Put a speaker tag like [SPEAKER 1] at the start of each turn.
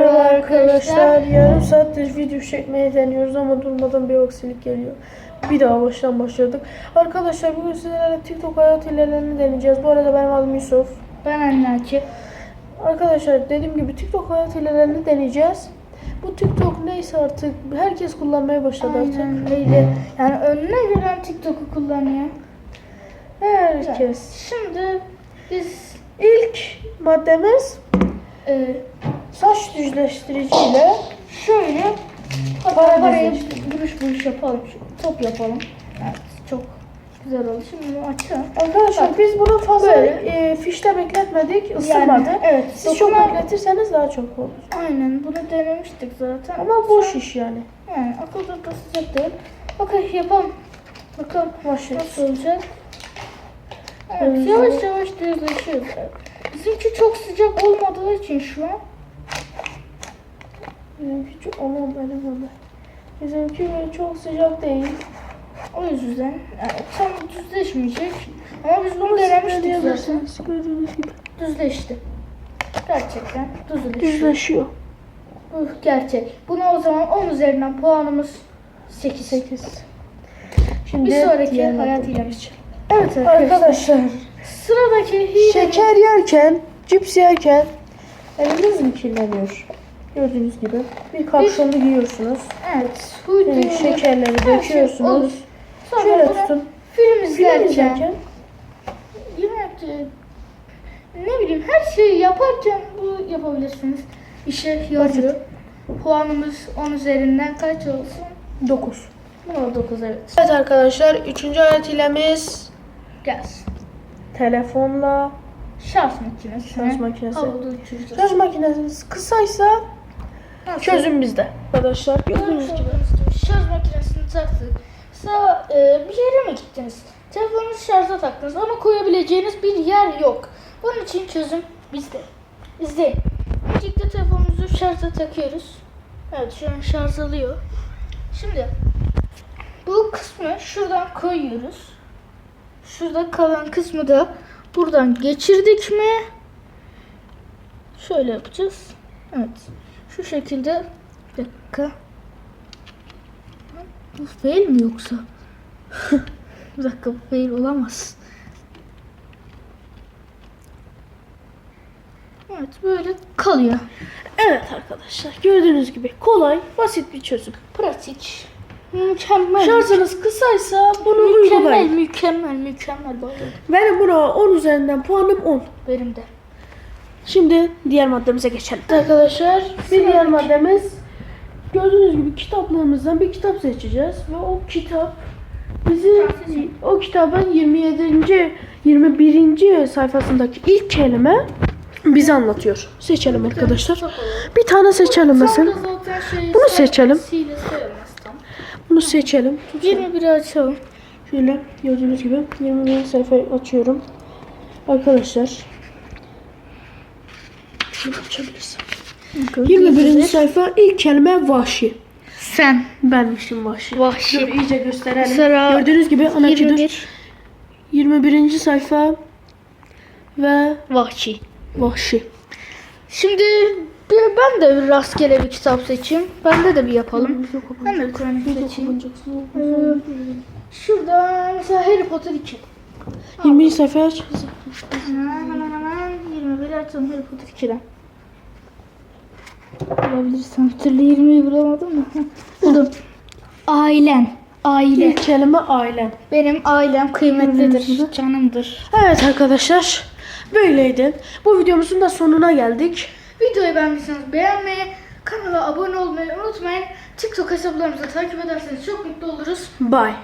[SPEAKER 1] Merhaba arkadaşlar. Yarım saattir video çekmeye deniyoruz ama durmadan bir aksilik geliyor. Bir daha baştan başladık. Arkadaşlar bugün sizlerle TikTok hayat hilelerini deneyeceğiz. Bu arada benim adım Yusuf.
[SPEAKER 2] Ben Annaki.
[SPEAKER 1] Arkadaşlar dediğim gibi TikTok hayat hilelerini deneyeceğiz. Bu TikTok neyse artık herkes kullanmaya başladı artık.
[SPEAKER 2] Aynen öyle. Yani önüne gelen TikTok'u kullanıyor.
[SPEAKER 1] Herkes.
[SPEAKER 2] Şimdi biz
[SPEAKER 1] İlk maddemiz
[SPEAKER 2] e,
[SPEAKER 1] saç düzleştiriciyle
[SPEAKER 2] şöyle
[SPEAKER 1] Para
[SPEAKER 2] parayı buruş buruş yapalım. Top yapalım. Evet çok güzel oldu. Şimdi bunu açalım.
[SPEAKER 1] Arkadaşlar
[SPEAKER 2] Bak,
[SPEAKER 1] biz bunu fazla
[SPEAKER 2] böyle.
[SPEAKER 1] e, fişte bekletmedik, ısınmadı.
[SPEAKER 2] Yani, evet.
[SPEAKER 1] Siz çok bekletirseniz daha çok olur.
[SPEAKER 2] Aynen bunu denemiştik zaten.
[SPEAKER 1] Ama boş iş yani.
[SPEAKER 2] Yani akılda da sıcak değil. Okey yapalım. Bakalım
[SPEAKER 1] iş.
[SPEAKER 2] nasıl olacak. Evet,
[SPEAKER 1] Evet.
[SPEAKER 2] yavaş yavaş düzleşiyoruz. Bizimki çok sıcak olmadığı için şu an
[SPEAKER 1] Bizimki çok aman benim. Bizimki böyle çok sıcak değil.
[SPEAKER 2] o yüzden yani tam düzleşmeyecek. Ama biz bunu denemiştik zaten.
[SPEAKER 1] Deneyebilirsiniz, Gördüğünüz gibi.
[SPEAKER 2] Düzleşti. Gerçekten düzleşiyor.
[SPEAKER 1] Düzleşiyor.
[SPEAKER 2] Bu gerçek. Buna o zaman 10 üzerinden puanımız 8.
[SPEAKER 1] 8. Şimdi
[SPEAKER 2] Bir sonraki hayat
[SPEAKER 1] geçelim.
[SPEAKER 2] Evet arkadaşlar. Sıradaki hile
[SPEAKER 1] şeker yerken, cips yerken eliniz mi kirleniyor? Gördüğünüz gibi bir kapşonu giyiyorsunuz.
[SPEAKER 2] Evet.
[SPEAKER 1] Ee, şekerleri
[SPEAKER 2] şey
[SPEAKER 1] döküyorsunuz.
[SPEAKER 2] Sonra
[SPEAKER 1] Şöyle tutun.
[SPEAKER 2] Film
[SPEAKER 1] Film
[SPEAKER 2] izlerken, yemek e, ne bileyim her şeyi yaparken bu yapabilirsiniz. İşe yarıyor. Puanımız 10 üzerinden kaç olsun?
[SPEAKER 1] 9.
[SPEAKER 2] Buna 9 evet.
[SPEAKER 1] Evet arkadaşlar, üçüncü hayat hilemiz
[SPEAKER 2] Gelsin.
[SPEAKER 1] telefonla
[SPEAKER 2] Şarj makinesi.
[SPEAKER 1] şarj makinesi.
[SPEAKER 2] Havada uçuracağız.
[SPEAKER 1] Şarj makinesi kısaysa
[SPEAKER 2] Nasıl?
[SPEAKER 1] çözüm bizde. Arkadaşlar gördüğünüz gibi.
[SPEAKER 2] şarj makinesini taktık. Mesela e, bir yere mi gittiniz? Telefonunuzu şarja taktınız ama koyabileceğiniz bir yer yok. Bunun için çözüm bizde. İzleyin. Öncelikle telefonumuzu şarja takıyoruz. Evet şu an şarj alıyor. Şimdi bu kısmı şuradan koyuyoruz. Şurada kalan kısmı da buradan geçirdik mi? Şöyle yapacağız. Evet. Şu şekilde bir dakika. Bu fail mi yoksa? bir dakika bu fail olamaz. Evet böyle kalıyor.
[SPEAKER 1] Evet arkadaşlar gördüğünüz gibi kolay, basit bir çözüm.
[SPEAKER 2] Pratik. Mükemmel.
[SPEAKER 1] Şarjınız kısaysa bunu
[SPEAKER 2] mükemmel,
[SPEAKER 1] uygulayın.
[SPEAKER 2] mükemmel, mükemmel. Bayıldım.
[SPEAKER 1] Benim buna 10 üzerinden puanım 10.
[SPEAKER 2] Benim de.
[SPEAKER 1] Şimdi diğer maddemize geçelim. Arkadaşlar bir diğer maddemiz gördüğünüz gibi kitaplığımızdan bir kitap seçeceğiz ve o kitap bizi o kitabın 27. 21. sayfasındaki ilk kelime bizi anlatıyor. Seçelim arkadaşlar. Bir tane seçelim mesela.
[SPEAKER 2] Şey
[SPEAKER 1] Bunu seçelim. Bunu seçelim.
[SPEAKER 2] 21'i açalım.
[SPEAKER 1] Şöyle gördüğünüz gibi 21. sayfayı açıyorum. Arkadaşlar. Şunu açabilirsem. 21. sayfa ilk kelime vahşi.
[SPEAKER 2] Sen.
[SPEAKER 1] Benmişim vahşi.
[SPEAKER 2] Vahşi.
[SPEAKER 1] Dur iyice gösterelim.
[SPEAKER 2] Mesela
[SPEAKER 1] Gördüğünüz gibi ana
[SPEAKER 2] 21.
[SPEAKER 1] 21. sayfa ve
[SPEAKER 2] Vahşi.
[SPEAKER 1] vahşi.
[SPEAKER 2] Şimdi bir- ben de bir rastgele bir kitap seçeyim. Bende de bir yapalım. Ben de bir Kur'an seçeyim. Ee, şurada mesela Harry Potter 2.
[SPEAKER 1] 20. sayfayı aç.
[SPEAKER 2] 21 açalım Harry Potter 2'den. Bulabilirsem bir türlü 20'yi bulamadım da. Buldum. Ailen. Aile.
[SPEAKER 1] İlk kelime ailem.
[SPEAKER 2] Benim ailem kıymetlidir. Canımdır.
[SPEAKER 1] Evet arkadaşlar. Böyleydi. Bu videomuzun da sonuna geldik.
[SPEAKER 2] Videoyu beğendiyseniz beğenmeyi, kanala abone olmayı unutmayın. TikTok hesaplarımızı takip ederseniz çok mutlu oluruz.
[SPEAKER 1] Bye.